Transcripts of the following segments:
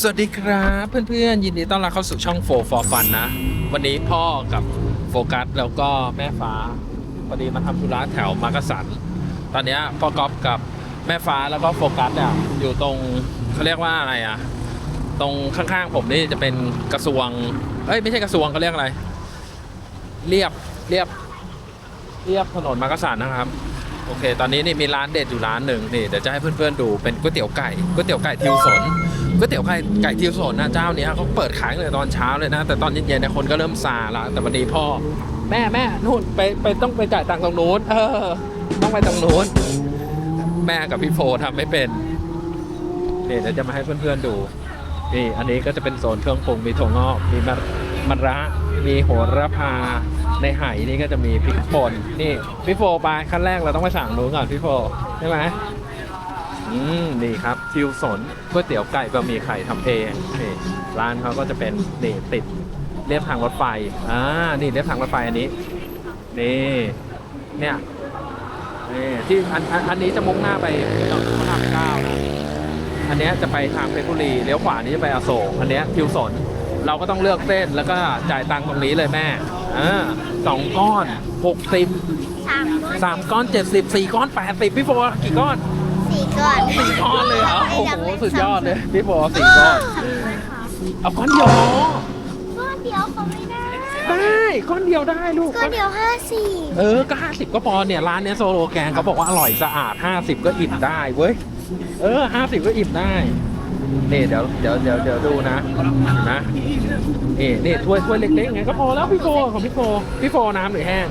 สวัสดีครับเพื่อนๆ ยินดีต้อนรับเข้าสู่ช่องโฟฟอร์ฟันนะ วันนี้พ่อกับโฟกัสแล้วก็แม่ฟ้าพอดีมาทำธุระแถวมักกะสัน ตอนนี้พ่อก๊อฟกับแม่ฟ้าแล้วก็โฟกัสเนี่ยอยู่ตรงเขาเรียกว่าอะไรอะตรงข้างๆผมนี่จะเป็นกระทรวง เอ้ยไม่ใช่กระทรวงเขาเรียกอะไร เรียบเรียบเรียบถนนมักกะสันนะครับโอเค ตอนนี้นี่มีร้านเด็ดอยู่ร้านหนึ่งนี่เดี๋ยวจะให้เพื่อนๆดูเป็นก๋วยเตี๋ยวไก่ก๋วยเตี๋ยวไก่ทิวสน ก๋วยเตี๋ยวไก่ไก่ทิวสนนะเจ้าเนี้ยเขาเปิดขายตั้งแต่ตอนเช้าเลยนะ แต่ตอนเย็นๆเนี่ยคนก็เริ่มซาละแต่วันนี้พ่อ แม่แม่นู่นไปไปต้องไปจ่ายตังค์ตรงนู้นเออ ต้องไปตรงนู้นแม่กับพี่โฟทำไม่เป็นนี่เดี๋ยวจะมาให้เพื่อนๆดูนี่อันนี้ก็จะเป็นโซนเครื่องปรุงมีถั่วงอกมีมะมะระมีโหระพาในไหนี่ก็จะมีพริกป่นนี่พี่โฟไปขั้นแรกเราต้องไปสั่งนู้ก่อนพี่โฟใช่ไหม อืมนี่ครับทิวสนก๋วยเตี๋ยวไก่บะหมี่ไข่ทำเองนี่ร้านเขาก็จะเป็นนี่ติดเรียบทางรถไฟอ่านี่เรียบทางรถไฟอันนี้นี่เนี่ยนี่ที่อันอันอันนี้จะมุ่งหน้าไปพระรามเก้านะอันเนี้ยจะไปทางเพชรบุรีเลี้ยวขวานี่จะไปอโศกอันเนี้ยทิวสนเราก็ต้องเลือกเส้นแล้วก็จ่ายตังค์ตรงนี้เลยแม่อ่าสองก้อนหกสิบสามก้อนเจ็ดสิบสี่ก้อนแปดสิบพี่โฟกี่ก้อน สี่ก้อนสี่ก้อนเลยเหรอโอ้โหสุดยอดเลยพี่โฟสี่ก้อนเอาก้อนเดียวพอก้อนเดียวเขาไม่ได้ได้ก้อนเดียวได้ลูกก้อนเดียวห้าสี่เออก็ห้าสิบก็พอเนี่ยร้านเนี้ยโซโลแกนเขาบอกว่าอร่อยสะอาดห้าสิบก็อิ่มได้เว้ยเออห้าสิบก็อิ่มได้นี่เดี๋ยวเดี๋ยวเดี๋ยวเดี๋ยวดูนะนะนี่นี่ถ้วยถ้วยเล็กๆไงก็พอแล้วพี่โฟของพี่โฟพี่โฟน้ำหรือแห้ง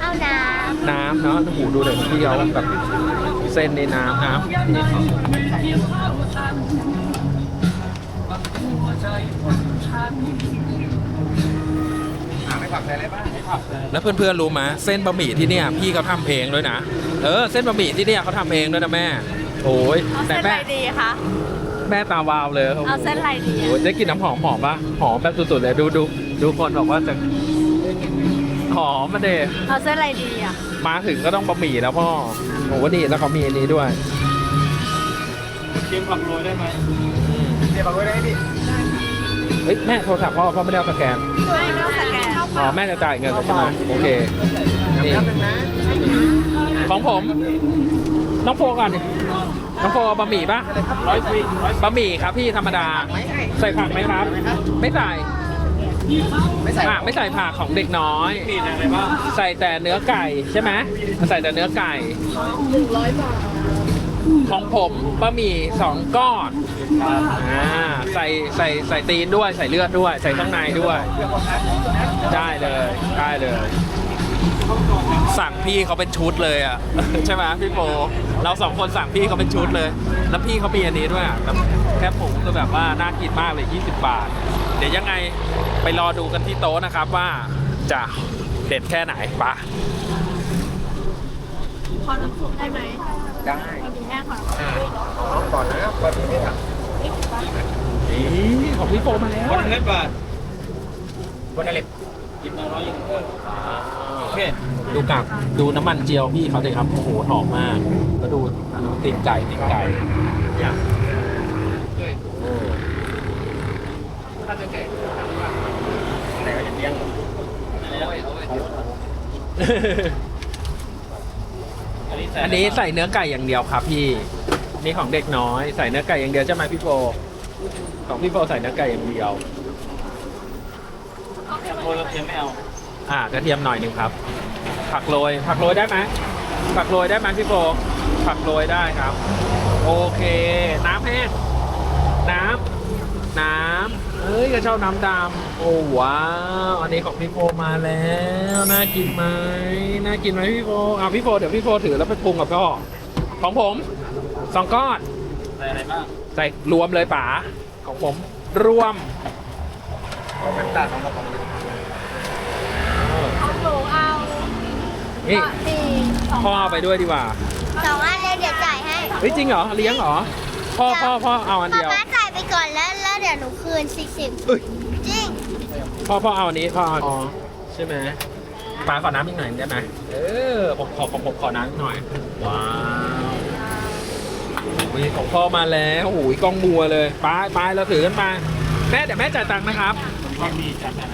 เอาน้น้ำเนาะโอ้โหดูเดี๋ยวพี่เอาแบบ เส้นในน้ำน้ำแล้วเพื่อนๆรู้ไหมเส้นบะหมี่ที่เนี่ยพี่เขาทำเองด้วยนะ เออเส้นบะหมี่ที่เนี่ยเขาทำเองด้วยนะแม่โอ้ยเอาแต่เส้นอะไรแม่ดีคะแม่ตาวาวเลยโโหเอาเส้นอะไรดีอะโอ้ยได้กลินน้ำหอมหอมปะหอมแบบสุดๆเลยดูดูดูคนบอกว่าจะ หอมมาเดเอาเส้นอะไรดีอะมาถึงก็ต้องบะหมี่แล้วพ่อโอ้โหนี่แล้วเขามีอันนี้ด้วยเชียงผักโรยได้ไหมเชียงผักโรยได้ไหมพี่เฮ้ยแม่โทรศัพท์พ่อพ่อไม่ได้เอาสแกนไม่ต้องสแกนอ๋อแม่จะจ่ายเงินใช่ไหมโอเคนี่ของผม น้องโฟก่อนดิน้องโฟเอาบะหมี่ปะร้อยสี่ร้อยบะหมี่ครับพี่ธรรมดา ใส่ผักไหมครับ ไม่ใส่ ไม่ใส่ผักไม่ใส่ผักของเด็กน้อย มีอะไรบ้าง ใส่แต่เนื้อไก่ใช่ไหมใส่แต่เนื้อไก่ของผมบะหมี่สองก้อนอ่าใส่ใส่ใส่ตีนด้วยใส่เลือดด้วย ใส่ข้างในด้วย ได้เลยได้เลย สั่งพี่เขาเป็นชุดเลยอะ ใช่ไหมพี่โป เราสองคนสั่งพี่เขาเป็นชุดเลย แล้วพี่เขามีอันนี้ด้วยอะแบบแค่ผงคือแบบว่าน่ากินมากเลย 20 บาท เดี๋ยวยังไงไปรอดูกันที่โต๊ะนะครับว่าจะเด็ดแค่ไหนปะพอน้ำซุปได้ไหมได้เอาดีแห้งก่อนก่อนนะบะหมี่ไม่ผักนี่ของพี่โปมาแล้ววันเล็บบาทวันเล็บกินมาร้อยยี่สิบโอเค ดูกับดูน้ำมันเจียวพี่เขาเลยครับโอ้โหหอมมาก แล้วดูติดไก่ติดไก่โอ้ถ้าจะแก่อะไรก็จะเลี้ยงอันนี้ใส่อันนี้ใส่เนื้อไก่อย่างเดียวครับพี่นี่ของเด็กน้อย ใส่เนื้อไก่อย่างเดียวใช่ไหมพี่โฟของพี่โฟใส่เนื้อไก่อย่างเดียวโรยกระเทียมไม่เอาอ่ากระเทียมหน่อยหนึ่งครับ ผักโรย ผักโรยได้ไหมผักโรยได้ไหมพี่โฟผักโรยได้ครับ โอเค น้ำแห้งน้ำน้ำเอ้ยก็ชอบน้ำดำโอ้ว้าวอันนี้ของพี่โฟมาแล้วน่ากินไหมน่ากินไหมพี่โฟอะพี่โฟเดี๋ยวพี่โฟถือแล้วไปปรุงกับพ่อของผมสองก้อนใส่อะไรบ้างใส่รวมเลยป๋าของผมรวมเอาเป็นตัดของเราของ เอาหนูเอา นี่ก็ดีสองพ่อเอาไปด้วยดีกว่าสองอันเลยเดี๋ยวจ่ายให้เฮ้ยจริงเหรอเลี้ยงเหรอพ่อพ่อพ่อเอาอันป๊าเดียว ป๊าจ่ายไปก่อนแล้วแล้วเดี๋ยวหนูคืนสี่สิบเอ้ย จริงพ่อพ่อเอาอันนี้พ่อเอาอ๋อใช่ไหมปลาขอน้ำอีกหน่อยได้ไหมเออผมขอผมผมขอน้ำอีกหน่อย ว้าวนี่ของพ่อมาแล้วโอ้ยกล้องมัวเลยไปไปเราถือกันมาแม่เดี๋ยวแม่จ่ายตังค์นะครับ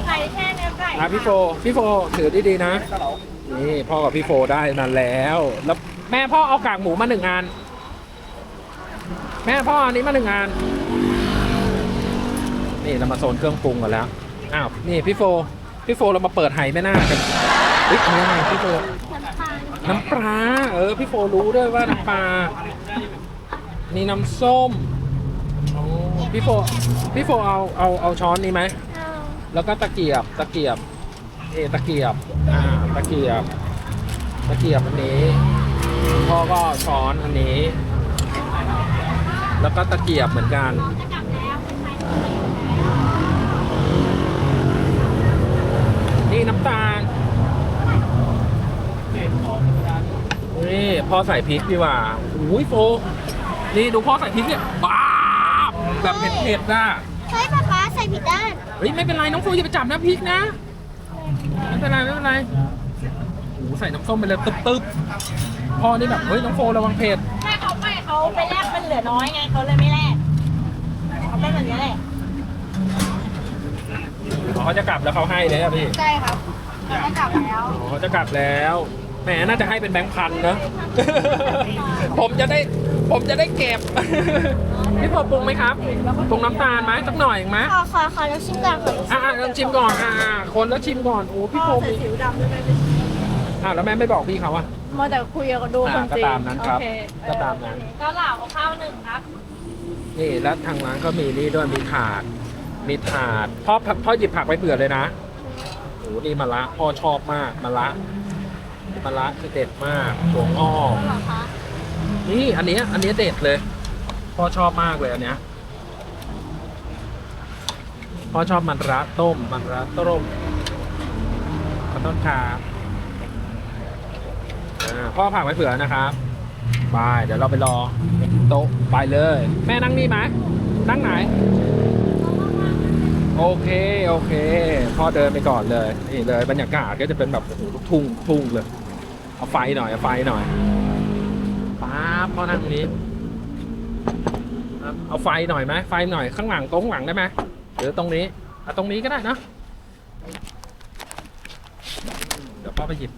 ไข่แช่เนื้อไก่ อะพี่โฟพี่โฟถือดีๆนะ นี่พ่อกับพี่โฟได้นานแล้ว แล้วแม่พ่อเอากากหมูมาหนึ่งอันแม่พ่ออันนี้มาหนึ่งอันนี่เรามาโซนเครื่องปรุงกันแล้วอ้าวนี่พี่โฟพี่โฟเรามาเปิดไหแม่นาคกันเฮ้ยอะไรนะพี่โฟน้ำตาลน้ำปลาเออพี่โฟรู้ด้วยว่าน้ำปลานี่น้ำส้มโอ้พี่โฟพี่โฟเอาเอาเอาช้อนนี้ไหมเอาแล้วก็ตะเกียบตะเกียบเออตะเกียบอ่า ตะเกียบ ตะเกียบอันนี้พ่อก็ช้อนอันนี้ แล้วก็ตะเกียบเหมือนกันนี่น้ำตาลนี่พ่อใส่พริกดีกว่าอุ้ยโฟนี่ดูพ่อใส่พริกเนี่ยบ้าบแบบเผ็ดๆนะเฮ้ยป๊าป๊าใส่ผิดด้านเฮ้ยไม่เป็นไรน้องโฟอย่าไปจับน้ำพริกนะไม่เป็นไรไม่เป็นไรโอ้โหใส่น้ำส้มไปเลยตึ๊บตึ๊บพ่อนี่แบบเฮ้ยน้องโฟระวังเผ็ดแม่เขาไม่เขาไปแลกมันเหลือน้อยไงเขาเลยไม่แลกเขาเป็นแบบนี้แหละเขาจะกลับแล้วเขาให้เลยอะพี่ใช่ครับเขากลับแล้วอ๋อเขาจะกลับแล้วแหมน่าจะให้เป็นแบงค์พันนะ ผมจะได้ผมจะได้เก็บพี่พอปรุงไหมครับปรุงน้ำตาลไหมสักหน่อยไหมขอขอขอลองชิมก่อนขอลองชิมอ่าลองชิมก่อนอ่าคนแล้วชิมก่อนโอ้พี่พ่อพงใส่ศ์สิวดำด้วยไหม อ่าแล้วแม่ไม่บอกพี่เขาอะ มัวแต่คุยกับดูคอ่านก็จีนตามนั้นครับโอเก็ตามนั้น เก็เหล่าข้าวหนึ่งครับนี่แล้วทางร้านก็มีนี่ด้วยมีถาด มีถาดพ่อพ่อหยิบผักไปเผื่อเลยนะโอ้นี่มะระพ่อชอบมากมะระมะระคือเด็ดมากถั่วงอกเหรอคะนี่อันเนี้ยอันเนี้ยเด็ดเลยพ่อชอบมากเลยอันเนี้ยพ่อชอบมันระต้มมันระต้มขอต้นขาอ่าพ่อผักไว้เผื่อนะครับไปเดี๋ยวเราไปรอโต๊ะไปเลย แม่นั่งนี่ไหมนั่งไหน โอเคโอเค พ่อเดินไปก่อนเลยนี่เลยบรรยากาศก็จะเป็นแบบโอ้โหทุ่งทุ่งเลยเอาไฟหน่อยเอาไฟหน่อยป๊าบพ่อนั่งตรงนี้เอาไฟหน่อยไหมไฟหน่อยข้างหลังโต๊ะข้างหลังได้ไหมหรือตรงนี้เอาตรงนี้ก็ได้นะเดี๋ยวพ่อไปหยิบ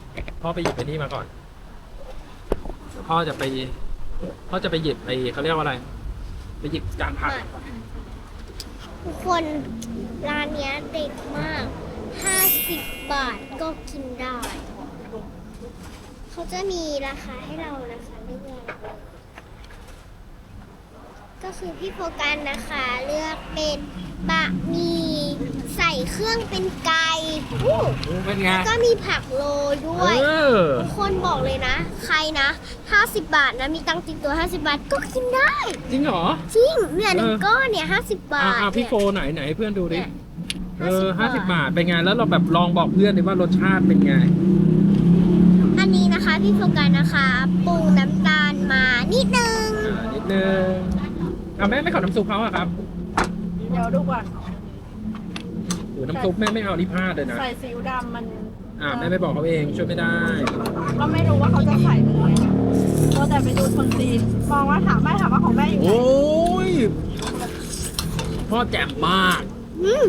พ่อไปหยิบไปนี่มาก่อน พ่อจะไปพ่อจะไปหยิบไอ้เขาเรียกว่าอะไร ไปหยิบจานผักทุกคนร้านเนี้ยเด็ดมาก 50 บาทก็กินได้ เขาจะมีราคาให้เรานะคะเลือกก็คือพี่โฟกันนะคะเลือกเป็นบะหมี่ใส่เครื่องเป็นไก่อู้เป็นไง ก็มีผักโรยด้วย เออ ทุกคนบอกเลยนะ ใครนะ 50 บาทนะ มีตังค์ติดตัว 50 บาทก็กินได้ จริงเหรอ จริง เนี่ยหนึ่งเออก้อนเนี่ย50 บาอ่าทอ่าพี่เนี่ยโฟไหนไหนให้เพื่อนดูดิ เออ50ห้าสิบบาท เป็นไง แล้วเราแบบลองบอกเพื่อนดิว่ารสชาติเป็นไง อันนี้นะคะ พี่โฟกันนะคะปรุงน้ำตาลมานิดนึง อ่า นิดนึงอ่าแม่ไม่ขอน้ำซุปเขาอะครับ เดี๋ยวดูก่อน โอ้น้ำซุปแม่ไม่เอานี่พลาดเลยนะ ใส่สิวดำมันอ่าแม่ไม่บอกเขาเองช่วยไม่ได้ ก็ไม่รู้ว่าเขาจะใส่หรือไม่มัวแต่ไปดูคนจีนมองว่าถามแม่ถามว่าของแม่อยู่ไหนโอ้ยพ่อแจ่มมาก อืม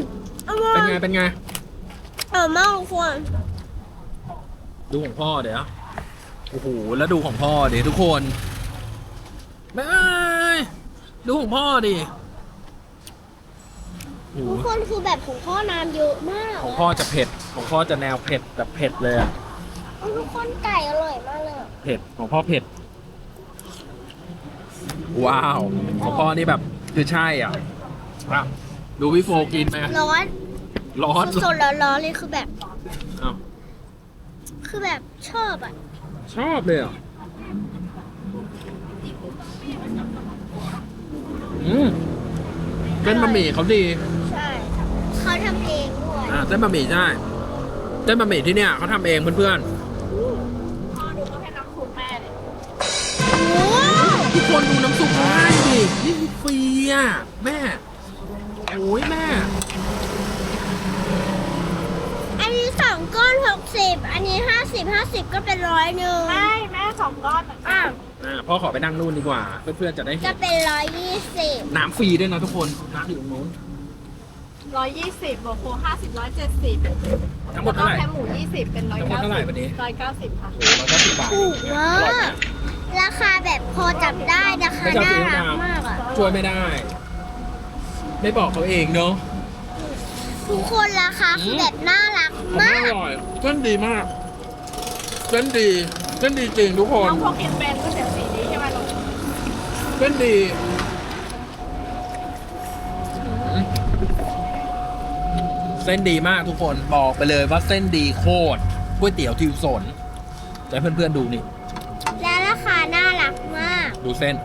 อร่อเป็นยไงเป็นไงอร่อยมากทุกคนดูของพ่อเดี๋ยว โอ้โห แล้วดูของพ่อเดี๋ยวทุกคนแม่ดูของพ่อดิโอ้โห ทุกคนคือแบบของพ่อน้ำเยอะมากของพ่อจะเผ็ด ของพ่อจะแนวเผ็ดแบบเผ็ดเลยอะเอาทุกคนไก่อร่อยมากเลยอะเผ็ดของพ่อเผ็ด ว้าว ของพ่อนี่แบบคือใช่อะอะดูพี่โฟกินไหมร้อนร้อนสดๆร้อนๆเลยคือแบบ อ้าวคือแบบชอบอะ ชอบเลยเหรอะอืมเส้นบะหมี่เขาดี ใช่ เขาทำเองด้วย อ่า เส้นบะหมี่ใช่เส้นบะหมี่ที่เนี่ยเขาทำเองเพื่อนพ่อดูก็ให้น้ำซุปแม่เลยโอ้ๆทุกคนดูน้ำซุปเขาให้ดินี่คือฟรีอะแม่โอ้ยแม่ อันนี้สองก้อนหกสิบอันนี้ห้าสิสิบห้าสิบก็เป็นร้อยหนึ่งไม่แม่สองก้อนอะอะอ่าพ่อขอไปนั่งนู่นดีกว่า เพื่อนๆจะได้ก็เห็นเป็นร้อยยี่สิบน้ำฟรีด้วยนะทุกคนน้ำอยู่ตรงนู้น ร้อยยี่สิบบวกโคห้าสิบร้อยเจ็ดสิบทั้งหมดเท่าไหร่ แค่หมูยี่สิบเป็นร้อยทั้งหมดเก้าเท่าไหร่สิบวันนี้ ร้อยเก้าสิบค่ะร้อยเก้าสิบบาทถูกมาอร่อยไหมกราคาแบบพอจับได้ราคาไม่ชอบน่าซื้อรักมามมากอะ ช่วยไม่ได้ ไม่บอกเขาเองเนาะทุกคนราคาคือแบบน่ารักผมมาว่าก อร่อยเส้นดีมากเส้นดีเส้นดีจริงทุกคน น้องพวกกินเป็นก๋วยเตี๋ยวสีนี้ใช่ไหมลูกเส้นดีอืม เส้นดีมากทุกคนบอกไปเลยว่าเส้นดีโคตรก๋วยเตี๋ยวทิวสนจะให้เพื่อนๆดูนี่ และราคาน่ารักมาก ดูเส้น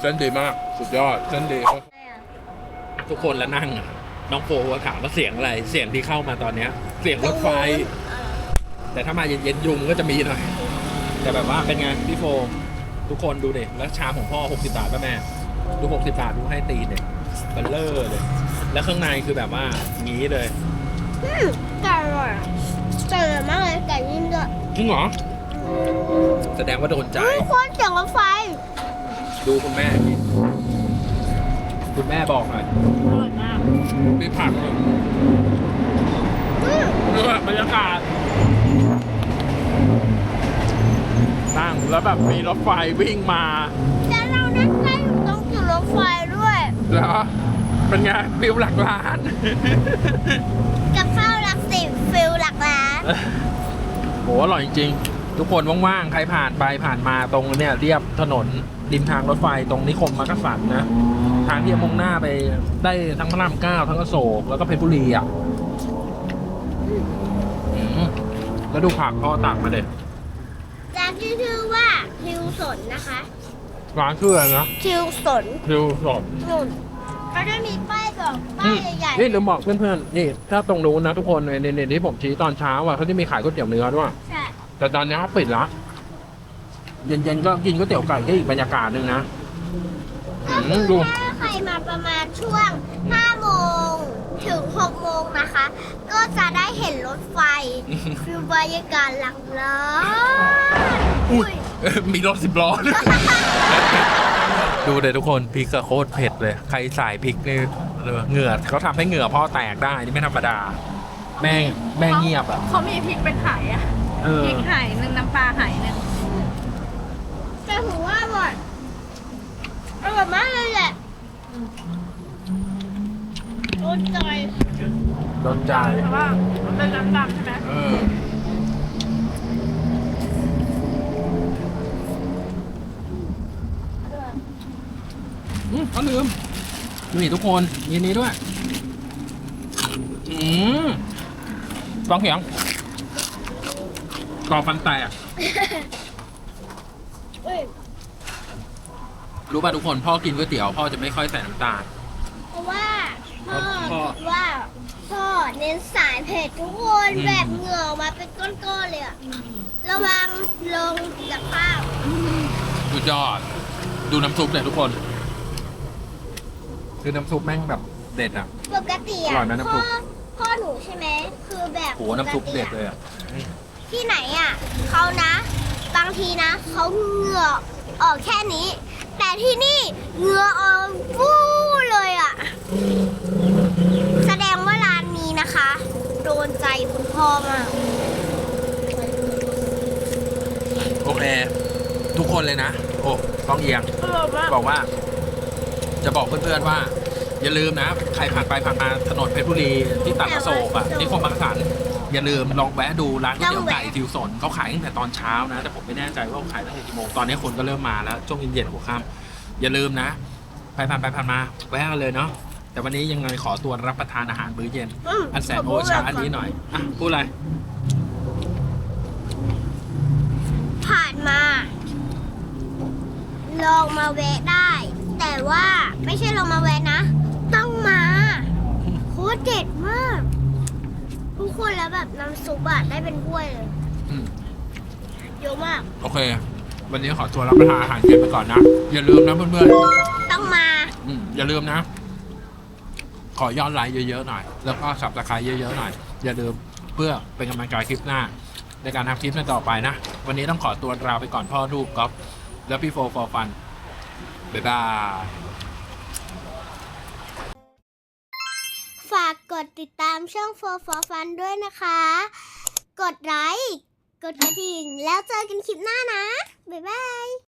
เส้นดีมาก สุดยอด เส้นดีทุกคนแล้วนั่งอะน้องโฟก็ถามว่าเสียงอะไร เสียงที่เข้ามาตอนเนี้ย เสียงรถไฟ แต่ถ้ามาเย็นๆยุงก็จะมีหน่อย แต่แบบว่าเป็นไงพี่โฟ ทุกคนดูดิแล้วชามของพ่อ 60 บาทป่ะแม่ ดู60บาทดูให้ตีนเนี่ยเบลเลอร์เลย แล้วข้างในคือแบบว่างี้เลยอืมไก่อร่อยไก่อร่อยมากเลยไก่นิ่มด้วยจริงเหรอ แสดงว่าโดนใจ ทุกคนเสียงรถไฟดูคุณแม่กินคุณแม่บอกหน่อยอร่อยมากมีผักเลยอืมเนื้อบรรยากาศตั้งแล้วแบบมีรถไฟวิ่งมา ด้วยแล้วเป็นไงฟิลหลักล้าน กับข้าวหลักสิบฟิลหลักล้านโหอร่อยจริงๆ ทุกคนว่างๆ ใครผ่านไปผ่านมาตรงเนี่ยเรียบถนนริมทางรถไฟตรงนิคมมักกะสันนะ ทางที่จะมุ่งหน้าไปได้ทั้งพระรามเก้าทั้งอโศกแล้วก็เพชรบุรีอะอืมแล้วดูผักพ่อตักมาเด็ด ร้านที่ชื่อว่าทิวสนนะคะ ร้านชื่ออะไรนะทิวสนทิวสดนุ่นก็จะมีป้ายบอกป้าอืยมใหญ่นี่ลืมบอกเพื่อนๆนี่ถ้าตรงนู้นนะทุกคนในในที่ผมชี้ตอนเช้าอะเขาจะมีขายก๋วยเตี๋ยวเนื้อด้วยๆใช่แต่ตอนนี้เขาปิดละเย็นๆก็กินก๋วยเตี๋ยวไก่ก็อีกบรรยากาศหนึ่งนะก็อืคืมอดู ถ้าใครมาประมาณช่วง5โมงถึง6โมงนะคะ ก็จะได้เห็นรถไฟฟิลบรรยากาศหลักล้านอุ้ย มีรถสิบล้อด้วยดูเลยทุกคนพริกก็โคตรเผ็ดเลย ใครใส่พริกนี่เหงื่อเขาทำให้เหงื่อพ่อแตกได้นี่ไม่ธรรมดา แม่งแม่งเงียบอะเขามีพริกเป็นไหอะเออพริกไหหนึ่งน้ำปลาไหหนึ่งแต่ถือว่าอร่อยอร่อยมากเลยแหละโดนใจโดนใจเพราะว่ามันเป็นน้ำดำใช่ไหมเออ เขาลืมนี่ทุกคนยินนี้ด้วย อืมฟังเสียงกรอบฟันแตกเอ้ยรู้ป่ะทุกคนพ่อกินก๋วยเตี๋ยวพ่อจะไม่ค่อยใส่น้ำตาล เพราะว่าพ่อพ่อ คิดว่าพ่อเน้นสายเผ็ดทุกคนอืมแบบเหงื่อออกมาเป็นก้อนๆเลยอะระวังลงจากข้าว สุดยอด ดูน้ำซุปเลยทุกคน คือน้ำซุปแม่งแบบเด็ดอะ ปกติออะร่อยไหมน้ำซุพ่อป พ่อหนูใช่ไหมคือแบบโหน้ำซุปกติเด็ดอะเลยอะที่ไหนอะเขานะ บางทีนะเขาเหงื่อออกแค่นี้ แต่ที่นี่เหงื่อออกฟู่เลยอะแสดงว่าร้านนี้นะคะ โดนใจคุณพ่อมากโอเค ทุกคนเลยนะ โอ้ต้องเอียงอร่อยมากบอกว่า จะบอกเพื่อนๆว่า อย่าลืมนะ ใครผ่านไปผ่านมาถนนเพชรบุรีที่ตัดอโศกอะนิคมบางสันอย่าลืมลองแวะดูร้านก๋วยเตี๋ยวไก่ทิวสนเขาขายตั้งแต่ตอนเช้านะ แต่ผมไม่แน่ใจว่าเขาขายตั้งแต่กี่โมงตอนนี้คนก็เริ่มมาแล้วช่วงเย็นๆหัวค่ำอย่าลืมนะใครผ่านไปผ่านมาแวะกันเลยเนาะแต่วันนี้ยังไงขอตัวรับประทานอาหารมื้อเย็นมอันแสนโอชาอันนี้หน่อยอะพูดอะไรผ่านมา ลองมาแวะได้ แต่ว่าไม่ใช่ลองมาแวะนะ ต้องมาโคตรเด็ดมาก ทุกคนแล้วแบบน้ำซุปอะได้เป็นถ้วยเลยอืม เยอะมาก โอเค วันนี้ขอตัวรับประทานอาหารเย็นไปก่อนนะ อย่าลืมนะเพื่อนต้องมา ๆอืมอย่าลืมนะ ขอยอดไลค์เยอะๆหน่อย แล้วก็สับสไครต์เยอะๆหน่อย อย่าลืมเพื่อเป็นกำลังใจคลิปหน้า ในการทำคลิปต่อไปนะ วันนี้ต้องขอตัวลาไปก่อนพ่อลูกก๊อฟแล้วพี่โฟฟอร์ฟัน บ๊ายบาย ฝากกดติดตามช่อง For For Fun ด้วยนะคะ กดไลค์ กดกระดิ่ง แล้วเจอกันคลิปหน้านะ บ๊ายบาย